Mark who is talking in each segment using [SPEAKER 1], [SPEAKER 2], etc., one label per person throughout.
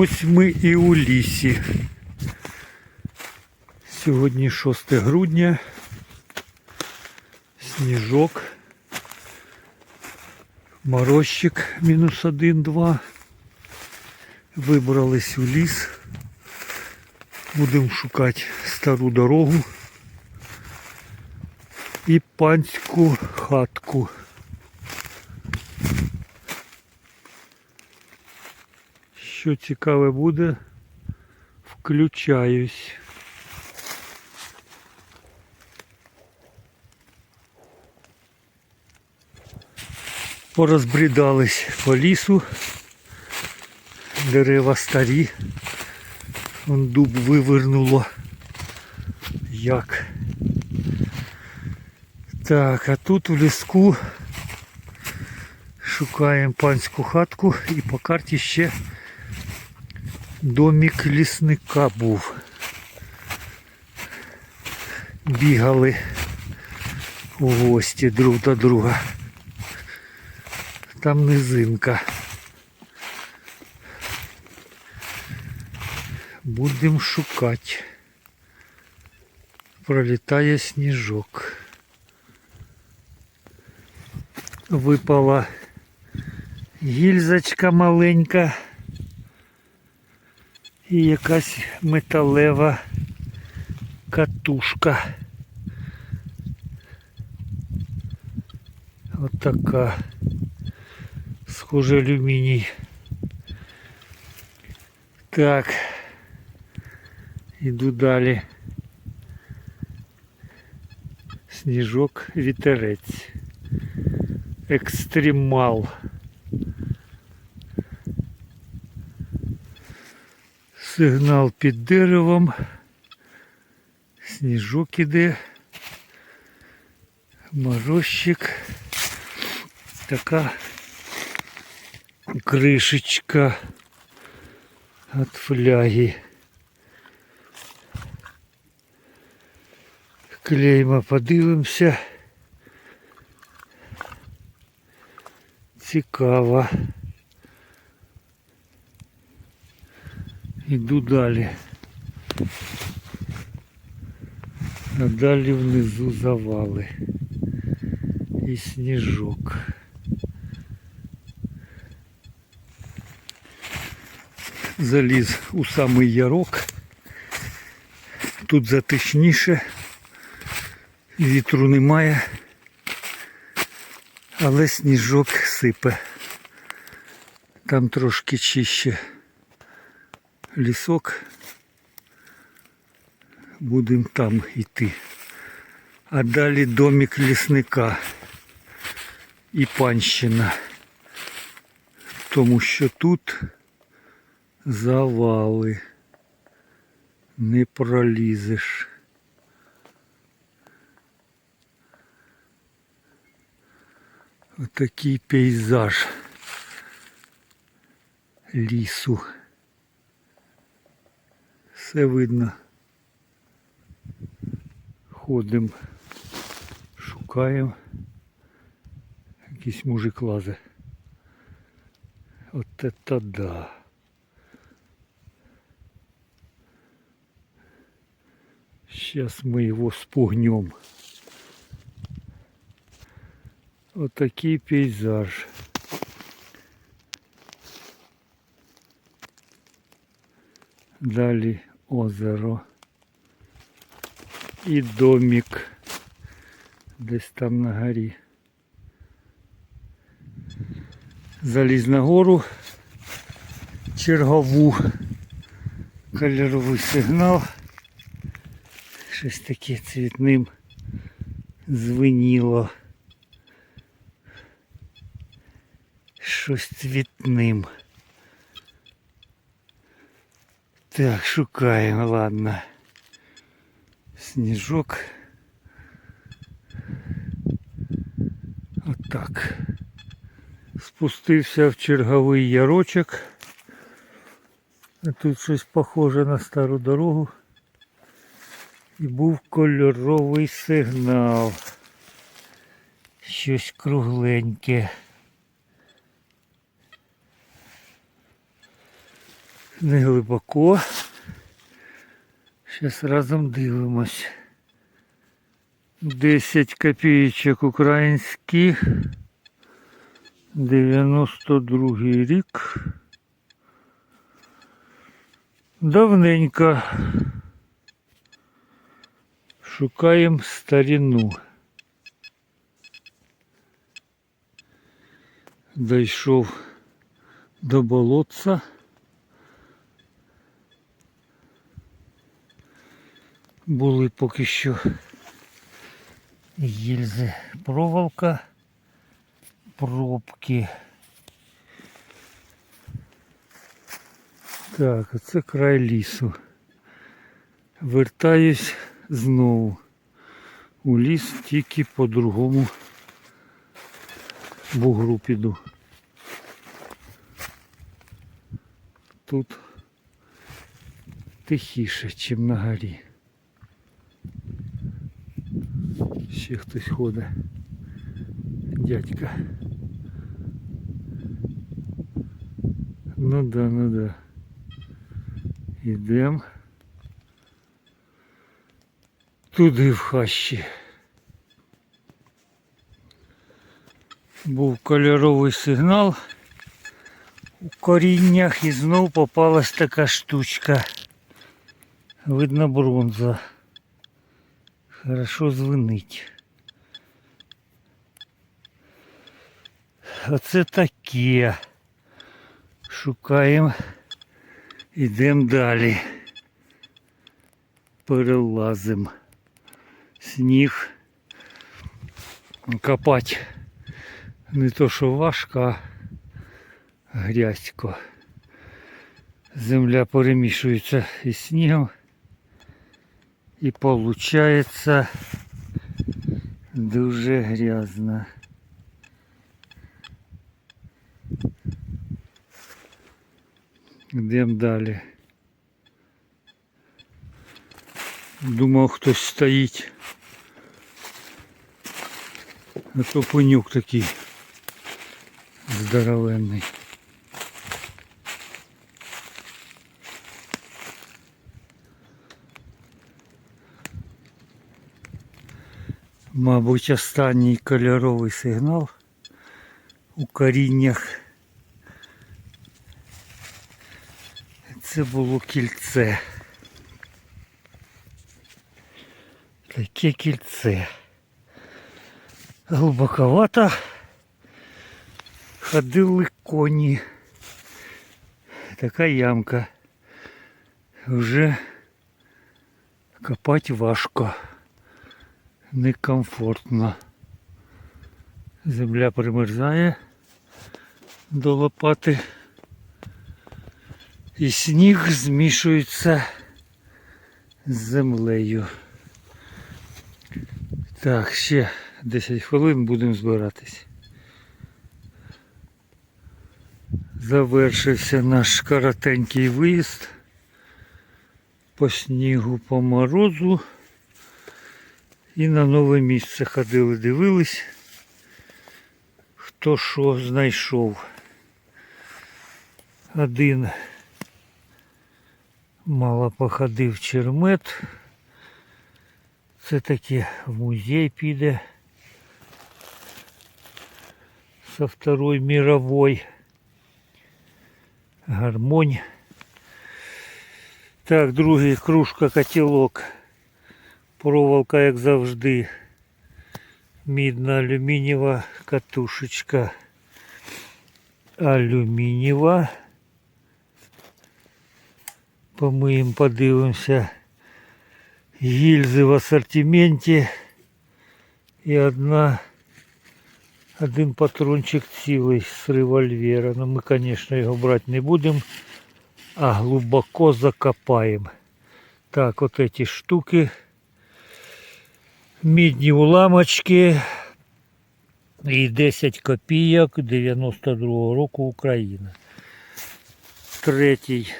[SPEAKER 1] Ось ми і у лісі. Сьогодні 6 грудня. Сніжок. Морозчик мінус один-два. Вибрались у ліс. Будемо шукати стару дорогу і панську хатку. Що цікаве буде, включаюсь. Порозбрідались по лісу. Дерева старі. Вон дуб вивернуло. Як? Так, а тут в ліску шукаємо панську хатку і по карті ще домик лісника був. Бігали у гості друг до друга. Там низинка. Будемо шукати. Пролітає сніжок. Випала гільзочка маленька і якась металева катушка. От така. Схоже алюміній. Так. Іду далі. Сніжок вітерець. Екстремал. Сигнал під деревом. Сніжок іде. Морозчик. Така кришечка от фляги. Клейма подивимося. Цікаво. Іду далі. А далі внизу завали. І сніжок. Заліз у самий ярок. Тут затишніше, вітру немає, але сніжок сипе. Там трошки чище лісок. Будемо там йти. А далі домик лісника і панщина. Тому що тут завали. Не пролізеш. Отакий пейзаж лісу. Все видно. Ходимо, шукаємо. Якийсь мужик лазе. От это да. Сейчас мы его спугнем. Вот такий пейзаж. Далі озеро. І домик десь там на горі. Заліз на гору чергову кольоровий сигнал. Щось таке цвітним звеніло. Щось цвітним. Так, шукаємо, ладно. Сніжок. Отак. Спустився в черговий ярочок. Тут щось похоже на стару дорогу. І був кольоровий сигнал. Щось кругленьке. Не глибоко. Зараз разом дивимось. 10 копійочок українські. 92 рік. Давненько. Шукаємо старину. Дійшов до болотца. Були поки що гільзи проволока, пробки. Так, оце край лісу. Вертаюсь знову. У ліс тільки по другому бугру піду. Тут тихіше, ніж на горі. Ще хтось ходить. Дядька. Ну да, ну да. Ідем. Туди в хащі. Був кольоровий сигнал у коріннях і знов попалась така штучка. Видно бронза. Хорошо звенить. Оце таке. Шукаємо. Ідемо далі. Перелазимо. Сніг. Копати не то що важко, а грязько. Земля перемішується із снігом. І получается дуже грязно. Йдемо далі. Думав хтось стоїть. А то пенюк такий здоровенний. Мабуть, останній кольоровий сигнал у коріннях. Це було кільце. Таке кільце. Глибоковато ходили коні. Така ямка. Вже копати важко Некомфортно. Земля примерзає до лопати. І сніг змішується з землею. Так, ще 10 хвилин будемо збиратись. Завершився наш коротенький виїзд по снігу, по морозу. І на нове місце ходили, дивились, хто що знайшов. Один мало походив чермет. Це таки в музей піде со Второй мировой. Гармонь. Так, другий кружка котелок. Проволока, як завжди. Мідна алюмінієва катушечка. Алюмінієва. Помиємо, подивимося. Гільзи в асортименті. І одна, один патрончик цілий з револьвера. Ну ми, звісно, його брати не будемо, а глибоко закопаємо. Так, от эти штуки. Мідні уламочки і 10 копійок 92-го року Україна. Третій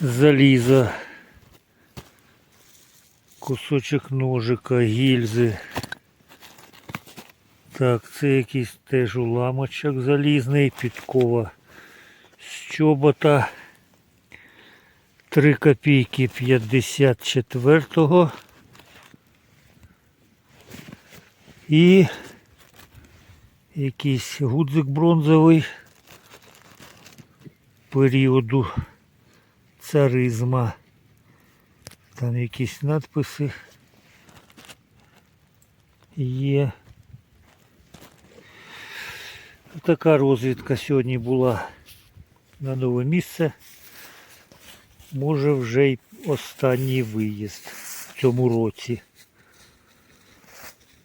[SPEAKER 1] залізо. Кусочок ножика, гільзи. Так, це якийсь теж уламочок залізний, підкова з чобота 3 копійки 54-го. І якийсь гудзик бронзовий періоду царизма. Там якісь надписи є. Така розвідка сьогодні була на нове місце. Може вже й останній виїзд в цьому році.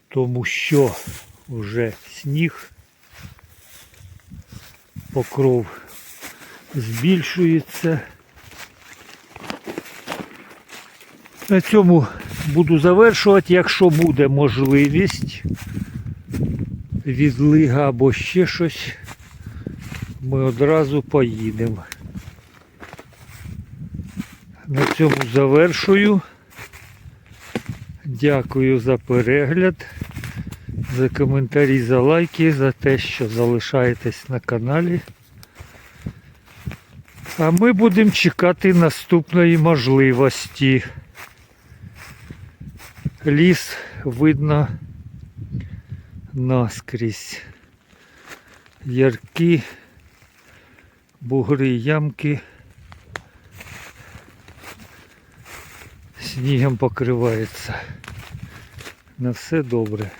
[SPEAKER 1] Тому що вже сніг, покров збільшується. На цьому буду завершувати, якщо буде можливість відлига або ще щось, ми одразу поїдемо. На цьому завершую. Дякую за перегляд, за коментарі, за лайки, за те, що залишаєтесь на каналі. А ми будемо чекати наступної можливості. Ліс видно наскрізь. Ярки, бугри, ямки. Снігом покривається. На все добре.